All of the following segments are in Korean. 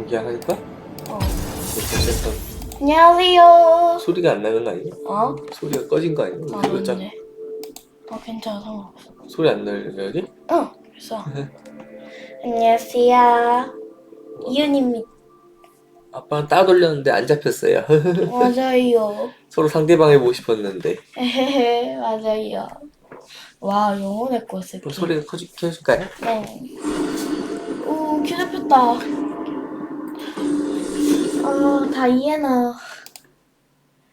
여기야 하니까 어. 됐어. 안녕하세요. 소리가 안 나는 거 아니야? 어? 소리가 꺼진 거 아니야? 아, 맞네. 어, 괜찮아, 상관없어. 소리 안 여기? 응, 됐어. 안녕하세요. 이윤입니다. 아빠는 따 돌렸는데 안 잡혔어요. 맞아요. 서로 상대방 해 보고 싶었는데 맞아요. 와, 영혼의 꽃을. 또 소리가 커지 켜줄까요? 네. 오, 키 잡혔다. 아, 다이애나.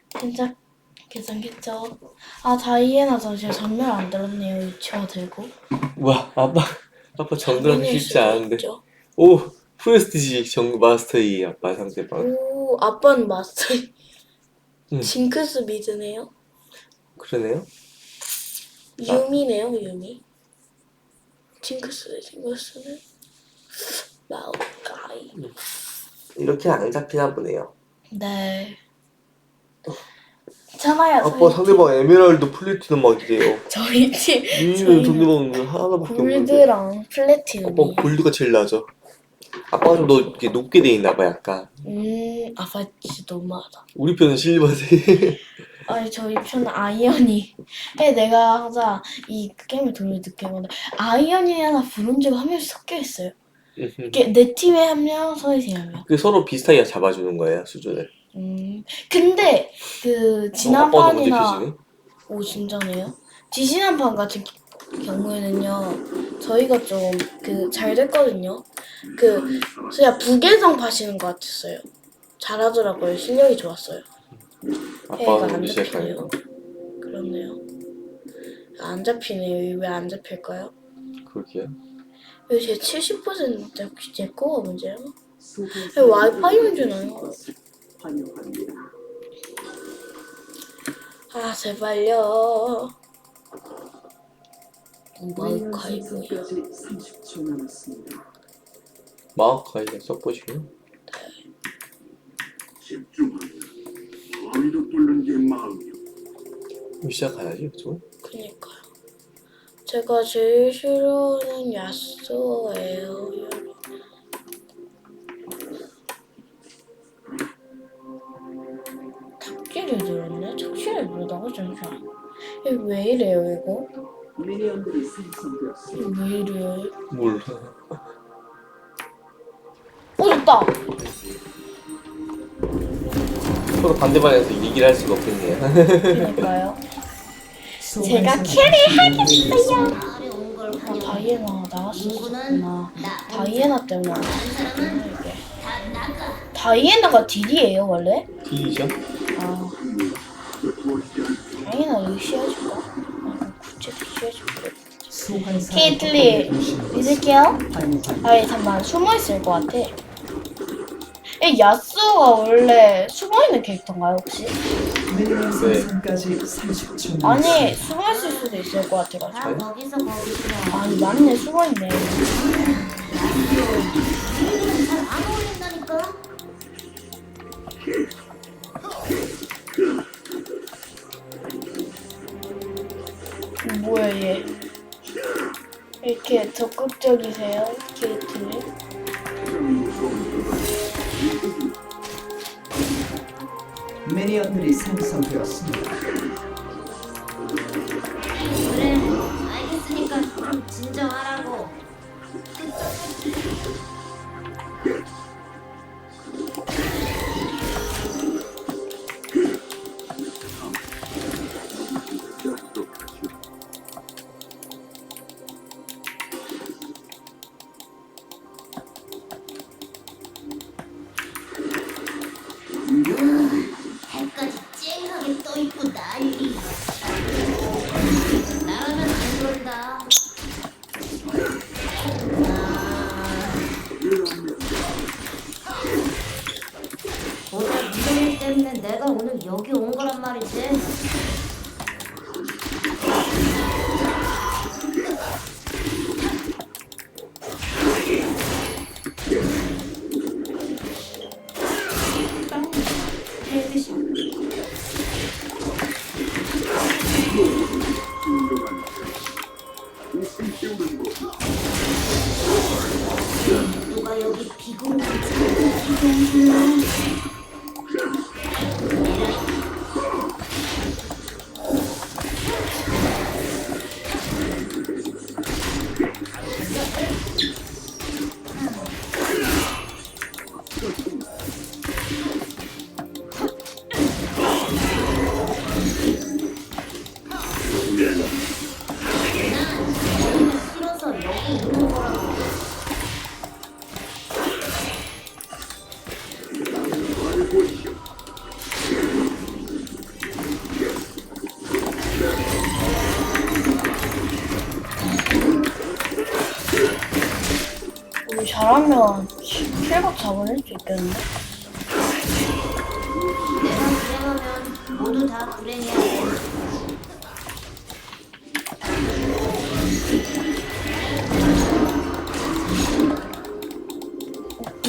괜찮, 괜찮겠죠? 아, 다이애나 저 진짜 전멸 안 들었네요. 유치원 들고. 와 아빠 아빠 당연히 쉽지 않은데. 오 프레스티지 정 마스터 이 아빠 상대방 오, 아빠는 마스터. 응. 징크스 미드네요. 그러네요 유미네요, 유미. 징크스, 징크스는 마오카이. 이렇게 안 잡히나 보네요 네. 괜찮아요. 아빠 저희 상대방 에메랄드 플래티넘 막 이래요 저희 팀 유미는 저희는 상대방 하나밖에 없는데 골드랑 플래티넘이. 아빠 골드가 제일 낮아 아빠가 좀 더 이렇게 높게 돼 있나 봐 약간 음, 아빠 진짜 너무하다. 우리 편은 실버색 아니 저희 편은 아이언이. 해 내가 항상 이 게임을 돌려 느끼는데 아이언이 하나 브론즈가 한 명씩 섞여 있어요. 이게 내 팀에 한 명, 서희 팀에 한 명. 그 서로 비슷하게 잡아주는 거예요 수준을 음, 근데 그 어, 지난 아빠도 먼저 판이나 켜지네 오 진짜네요. 지지난 판 같은 경우에는요, 저희가 좀 그 잘 됐거든요. 그 진짜 부계성 파시는 것 같았어요. 잘하더라고요. 실력이 좋았어요. 아빠가 안 먼저 시작하니까 잡히네요. 그렇네요. 안 잡히네요. 왜 안 잡힐까요? 그렇게요 왜제70% 혹시 제 거가 문제야? 왜 와이파이 문제나요? 환영합니다. 아 제발요. 와이파이 뭐야? 생성까지 30초 남았습니다. 마오카이가 써보시면 집중하면 어디도 뚫는 게 마음이요. 시작해야지 그죠? 그니까요. 제가 제일 싫어하는 야스오예요. 탁지를 들었네? 탁지를 들었다고? 잠시만. 이거 왜 이래요, 이거? 미니언들이. 이거 왜 이래요? 몰라 어, 됐다! 서로 반대방에서 얘기를 할 수가 없겠네요 그니까요. 제가 캐리 하겠어요! 아, 다이애나 나왔었구나. 다이애나 때문에 안 이게. 다이애나가 딜이에요, 원래? 딜이죠? 아, 다이애나 의시해줄까? 아? 케이틀리, 믿을게요. 아니, 잠깐만, 숨어 있을 것 같아. 이 야스오가 원래 숨어 있는 캐릭터인가요, 혹시? 생성까지 30초 아니, 남았습니다. 숨어 있을 수도 있을 것 같아가지고. 아니? 거기서 거기서 아니, 맞네, 숨어 있네. 잘안 어울린다니까 뭐야, 얘. 이렇게 적극적이세요, 케이틀리? 미니언들이 생성되었습니다. 그래 알겠으니까 좀 진정하라고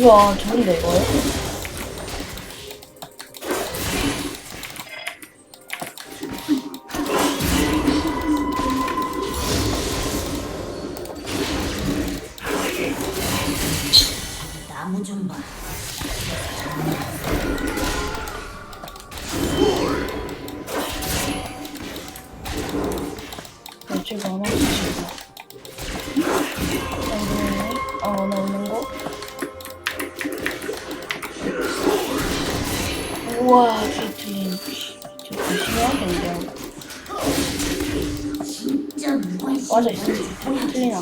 우와 좋은데 이거? 맞아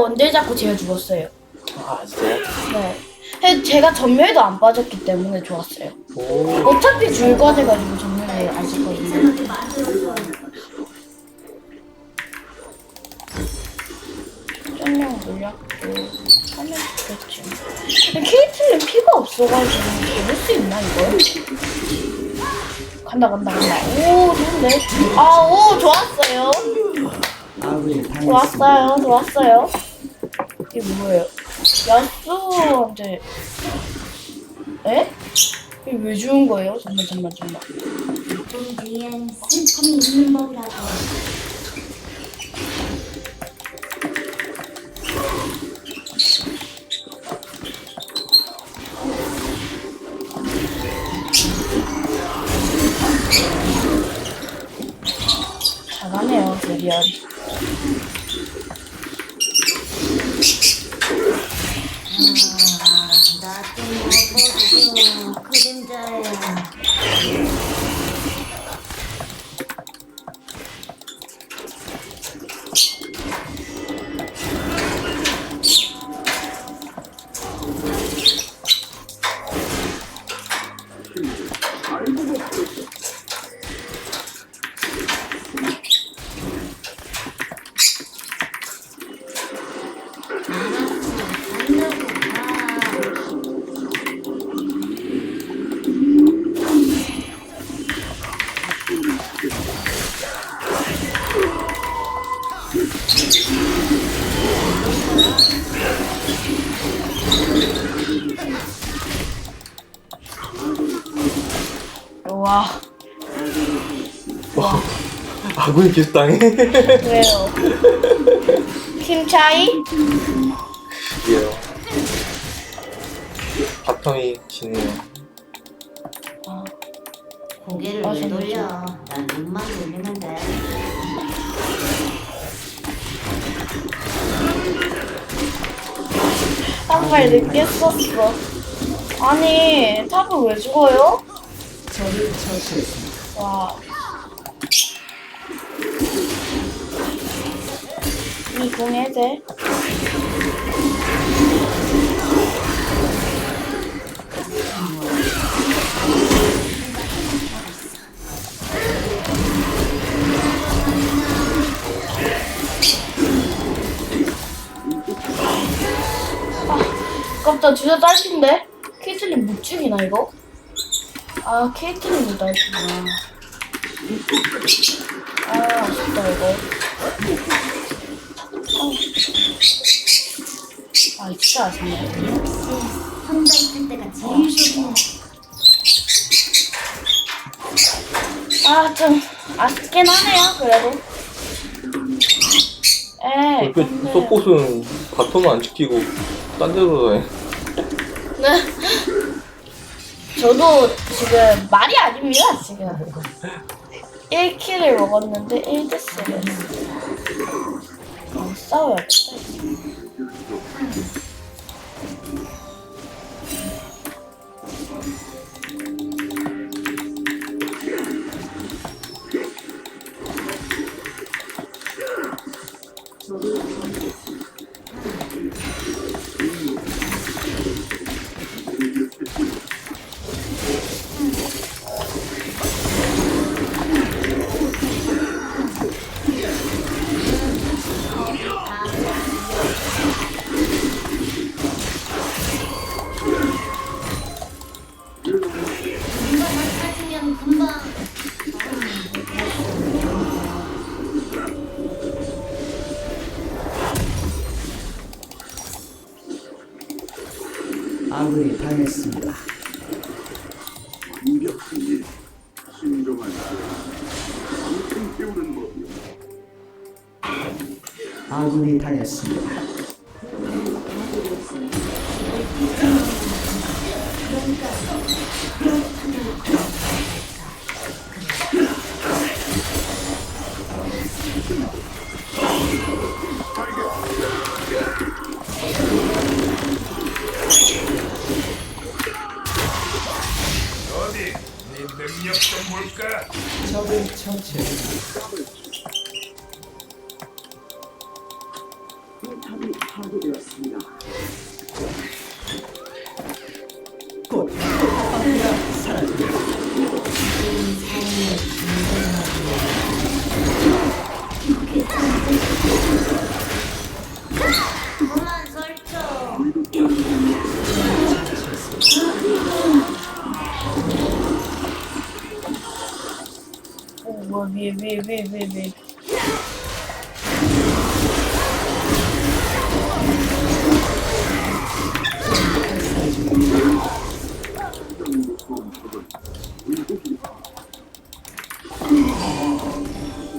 원딜 잡고 제가 죽었어요 아 진짜요? 네 해- 제가 전멸도 안 빠졌기 때문에 좋았어요 오. 어차피 줄 거돼가지고 전멸을 안 썼거든요 쫀명 물렸고 하면 좋겠지 근데 케이틀린 피가 없어가지고 잡을 수 있나 이걸? 간다 간다 간다 오 좋은데 아오 좋았어요 아군이 당했습니다. 좋았어요 좋았어요 이게 뭐예요 야수한테 에? 이게 왜 주는 거예요? 잠만 잠만 잠만 좀 뒤엔 슬픔이 있는 법이라고. 나좀 엎어지고 그림자야. 와 아군이 계속 당해. 왜요? 팀 차이? 이게요. 바텀이 지네요. 아, 고개를 아, 왜 진짜. 돌려? 난 눈만 돌리면 돼. 한발 늦게 썼어. 아니, 탑을 왜 죽어요? 적을 처치했습니다. 와. 이 공 해제. 아, 깜짝 진짜 딸핀데? 키슬린 못 죽이나 이거? 아, 케이트는 묻어있구나. 아, 아쉽다, 이거. 어. 아, 진짜 아쉽네. 혼자 있을 때가 제일 좋네. 아, 좀 아쉽긴 하네요, 그래도. 에이, 이렇게 근데- 서폿은 바텀을 안 지키고 딴 데로 다니 네. 저도 지금 말이 아닙니다, 지금. 1킬을 먹었는데 1데스를. 어, 싸워야겠다.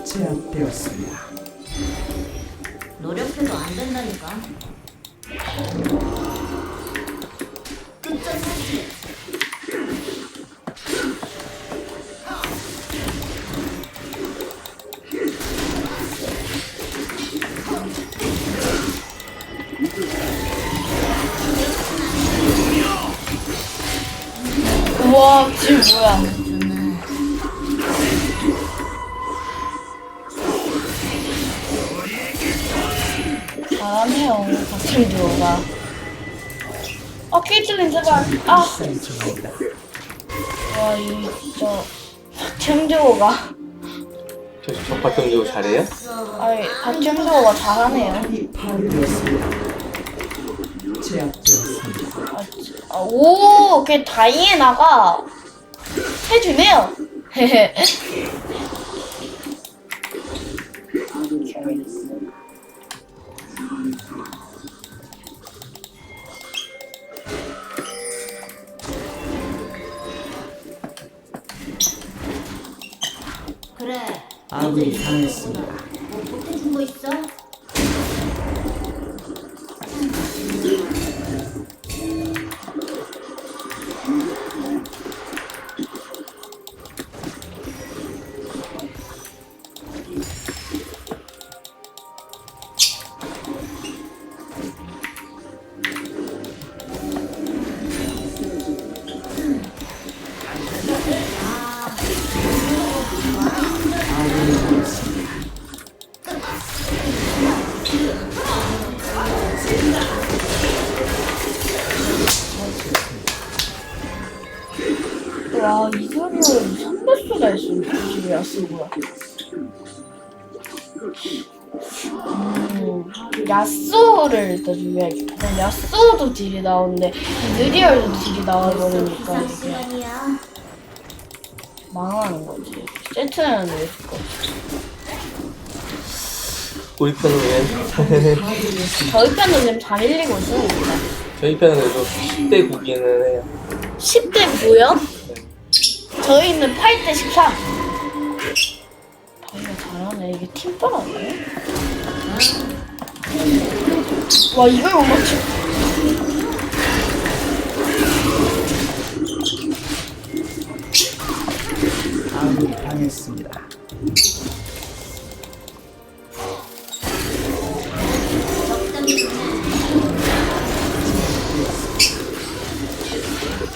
제압되었습니다. 노력해도 안 된다니까. 뭐야. 잘하네요, 박철 듀오가. 아, 케이틀린 제발. 아. 와, 이, 저, 박철 듀오가. 저, 저 바텀 이거 잘해요? 아이, 박철 듀오가 잘하네요. 제압되었습니다. 아, 지- 아, 오, 걔 다이애나가 해주네요. 그래. 아군이 당했습니다. 뭐 보태준 거 있어? 거야. 음, 야쏘를 일단 준비해야겠다. 야쏘도 딜이 나오는데, 느리얼도 딜이 나와버리니까 이게. 망하는 거지. 세트는 왜 줄까? 우리 편은 왜? 저희 편도 지금 잘 밀리고 있습니다. 저희 편은 그래도 10대 9기는 해요. 10대 9요? 저희는 8대 13. 저희가 잘하네. 이게 팀빨 아니에요? 와, 이걸 못 맞추 아군이 당했습니다.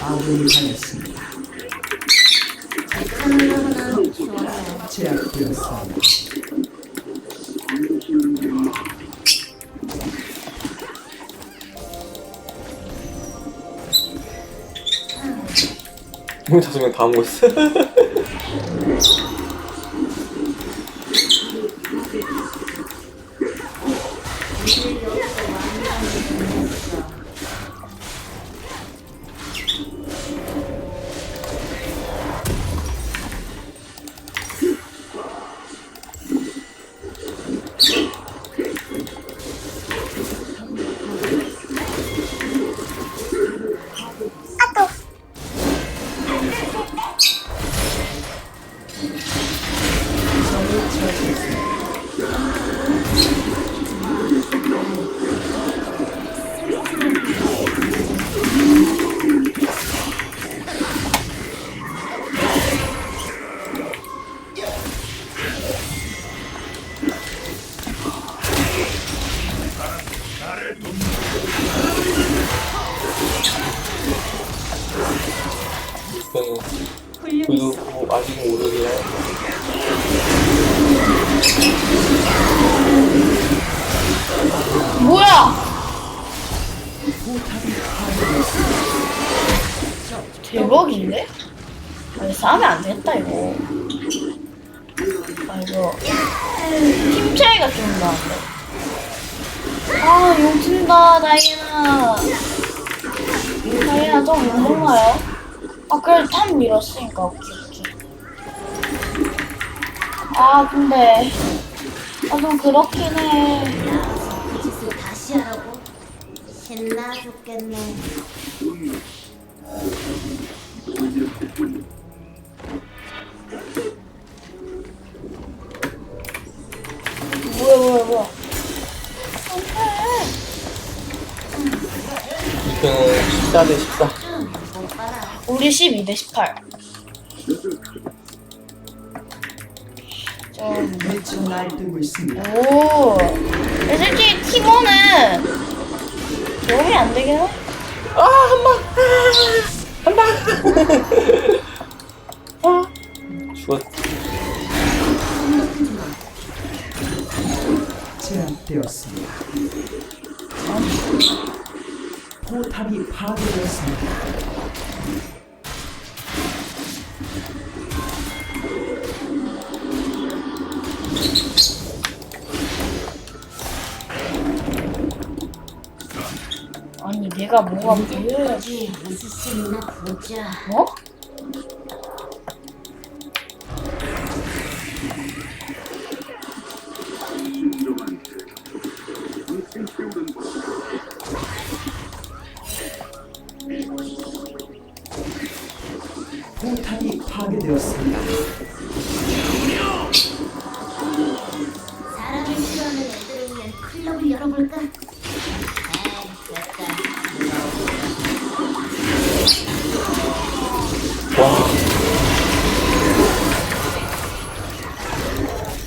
아군이 당했습니다. 제압되었습니다. 형 다섯 명다 먹었어. 아직 모르긴 해. 뭐야? 대박인데? 아니 싸면 안 됐다 이거. 아 이거 팀 차이가 좀 나는데. 아 용친다 다이나. 다이나 좀 무섭나요? 아 그래도 탑 밀었으니까 오케이. 아 근데 아 좀 그렇긴 해. 그 짓을 다시 하라고? 신나 죽겠네. 뭐야 뭐야 뭐야. 우리 편은 14대 14. 못 봐라. 우리 12 대 18. 좀 매치 날뛰고 있습니다. 오. 근데 솔직히 티모는 도움이 안 되긴 해. 죽었. 제압되었습니다. 포탑이 파괴되었습니다. 내가 뭐가 보여야지. 어디 있을 수 있나 보자. 뭐?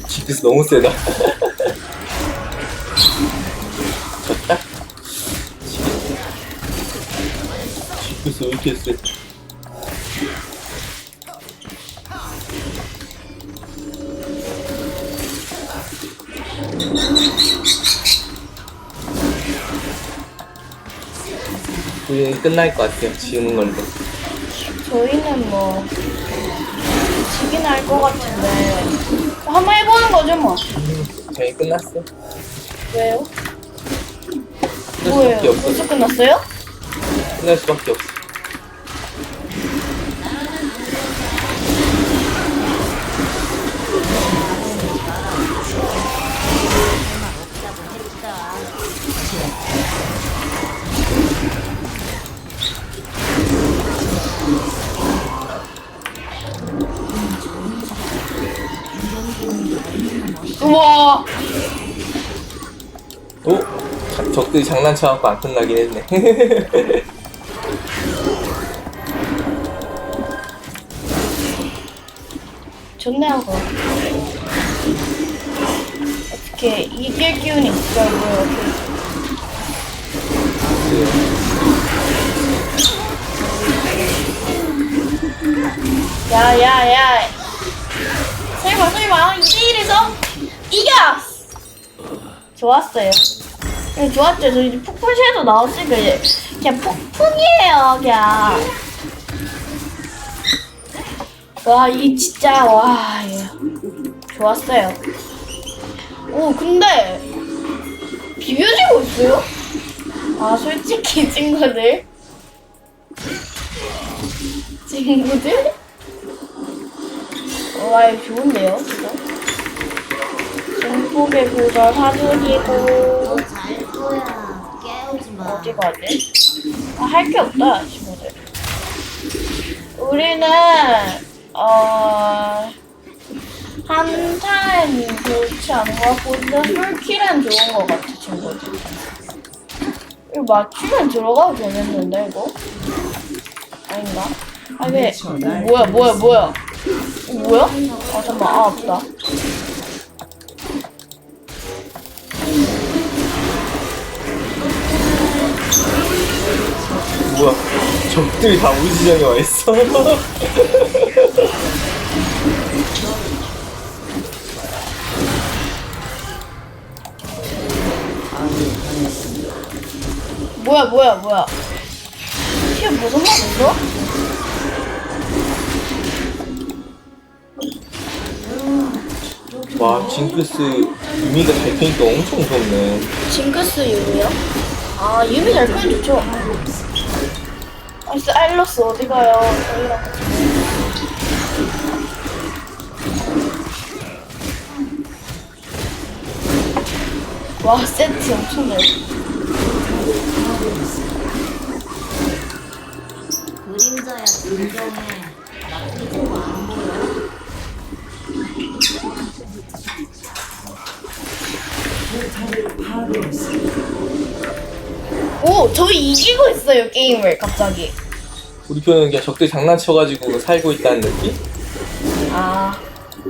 지피스 너무 세다. 졌다? 지피스 왜 이렇게 세? 우리는 끝날 것 같아요. 지우는 걸로. 저희는 뭐 지긴 할 것 같은데 한번 해보는 거죠 뭐. 저희 끝났어. 왜요? 끝날 뭐예요? 수밖에 없어. 벌써 끝났어요? 끝날 수밖에 없어. 적들이 장난쳐갖고 안 끝나긴 했네. 좋네요, 그거. 어떻게 이길 기운이 있어요, 야, 야, 야. 설마, 설마, 2대1에서 이겨! 좋았어요. 네, 좋았죠. 저 이제 폭풍쉐도 이제 그냥 폭풍이에요, 그냥. 와, 이 진짜, 와, 예. 좋았어요. 오, 근데, 비벼지고 있어요? 아, 솔직히, 친구들. 친구들? 와, 이거 좋은데요, 진짜? 중폭의 구절 사주기고, 잘 거야. 깨우지 마. 어디 가지? 아, 할 게 없다, 친구들. 우리는, 어, 한 타임 좋지 않은 것 같고, 근데 풀킬은 좋은 것 같아, 친구들. 이거 맞추면 들어가도 되겠는데, 이거? 아닌가? 아, 왜, 어, 뭐야, 뭐야, 뭐야. 어, 뭐야? 아, 잠깐만, 아, 아프다. 적들이 다 우리 지점에 와 있어. 뭐야, 뭐야, 뭐야. 이게 무슨 말이죠? 와, 징크스 유미가 잘 피니까 엄청 무섭네. 징크스 유미요? 아, 유미 잘 표현 좋죠. 아이스 아일러스 어디 가요? 저희랑 같이. 와, 세트 엄청 잘. 그림자야 진정해. 오, 저희 이기고 있어요, 게임을, 갑자기. 우리 편은 그냥 적들이 장난쳐가지고 살고 있다는 느낌? 아,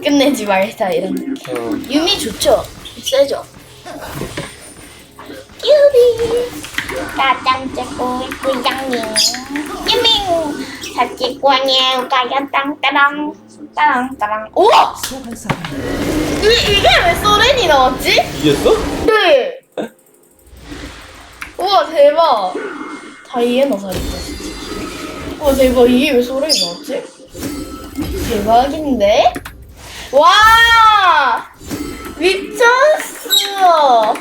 끝내지 말자, 이런 느낌. 어, 유미 좋죠? 세죠? 유미 가장 찍고 있고 양님 유미 잘 찍고 아니에요 가야 땅따랑 따랑 따랑 우와! 소환사 이, 이게 왜 소렌이 나왔지? 이겼어? 네 우와 대박 살인다 진 짜 우와 대박 이게 왜 소렌이 나왔지? 대박인데? 와 미쳤어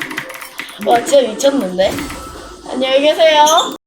와 진짜 미쳤는데 안녕히 계세요